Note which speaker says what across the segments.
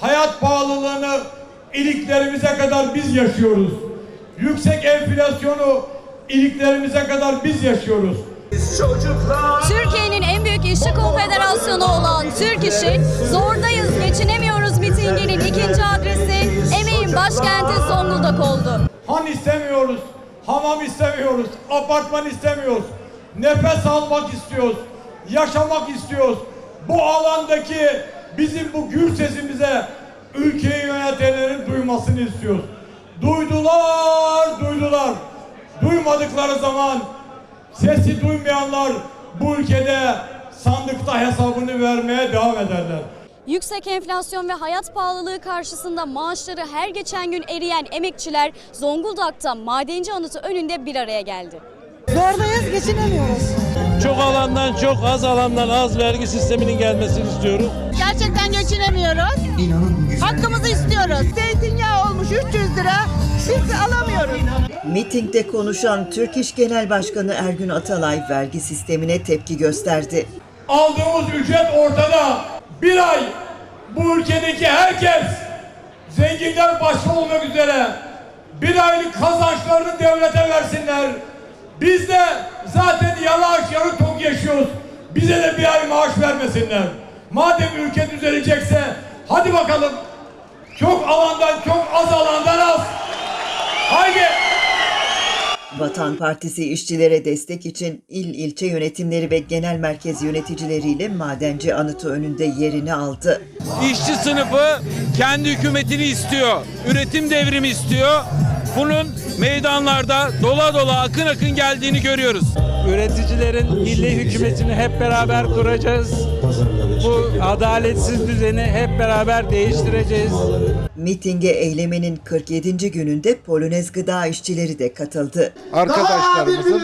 Speaker 1: hayat pahalılığını iliklerimize kadar biz yaşıyoruz. Yüksek enflasyonu iliklerimize kadar biz yaşıyoruz.
Speaker 2: Türkiye'nin en büyük işçi konfederasyonu olan Türk İş'i Zordayız Geçinemiyoruz mitinginin ikinci adresi emeğin başkenti Zonguldak oldu.
Speaker 1: Han istemiyoruz, hamam istemiyoruz, apartman istemiyoruz. Nefes almak istiyoruz, yaşamak istiyoruz. Bu alandaki bizim bu gür sesimize ülkeyi yönetenlerin duymasını istiyoruz. Duydular, duydular. Duymadıkları zaman sesi duymayanlar bu ülkede sandıkta hesabını vermeye devam ederler.
Speaker 2: Yüksek enflasyon ve hayat pahalılığı karşısında maaşları her geçen gün eriyen emekçiler Zonguldak'ta madenci anıtı önünde bir araya geldi.
Speaker 3: Zordayız, geçinemiyoruz.
Speaker 4: Çok alandan çok az alandan az vergi sisteminin gelmesini istiyorum.
Speaker 3: Gerçekten geçinemiyoruz. Hakkımızı istiyoruz. Zeytinyağı olmuş 300 lira. Biz alamıyoruz.
Speaker 5: Mitingde konuşan Türk İş Genel Başkanı Ergün Atalay vergi sistemine tepki gösterdi.
Speaker 1: Aldığımız ücret ortada. Bir ay bu ülkedeki herkes zenginler başta olmak üzere bir aylık kazançlarını devlete versinler. Biz de zaten yalaş yarı tok yaşıyoruz. Bize de bir ay maaş vermesinler. Madem ülke düzelecekse hadi bakalım. Çok alandan çok az alandan az. Haydi.
Speaker 5: Vatan Partisi işçilere destek için il ilçe yönetimleri ve genel merkez yöneticileriyle madenci anıtı önünde yerini aldı.
Speaker 4: İşçi sınıfı kendi hükümetini istiyor. Üretim devrimi istiyor. Bunun meydanlarda dola dola akın akın geldiğini görüyoruz. Üreticilerin milli hükümetini hep beraber kuracağız. Bu adaletsiz düzeni hep beraber değiştireceğiz.
Speaker 5: Mitinge eylemenin 47. gününde Polonez gıda işçileri de katıldı.
Speaker 6: arkadaşlarımızın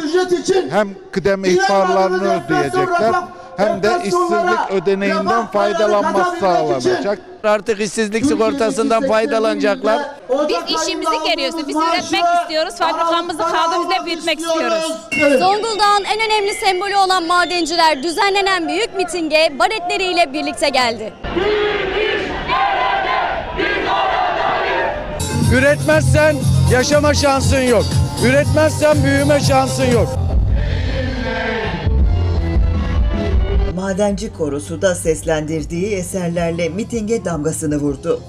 Speaker 6: hem kıdem ihbarlarını ödeyecekler hem de işsizlik ödeneğinden faydalanması sağlanacak.
Speaker 4: Artık işsizlik sigortasından faydalanacaklar.
Speaker 7: Biz işimizi geliyoruz. Biz üretmek istiyoruz. Fabrikamızı kaldığımızda büyütmek istiyoruz.
Speaker 2: Zonguldak'ın en önemli sembolü olan madenciler düzenlenen büyük mitinge baretleriyle birlikte geldi.
Speaker 4: Üretmezsen yaşama şansın yok. Üretmezsen büyüme şansın yok.
Speaker 5: Madenci korosu da seslendirdiği eserlerle mitinge damgasını vurdu.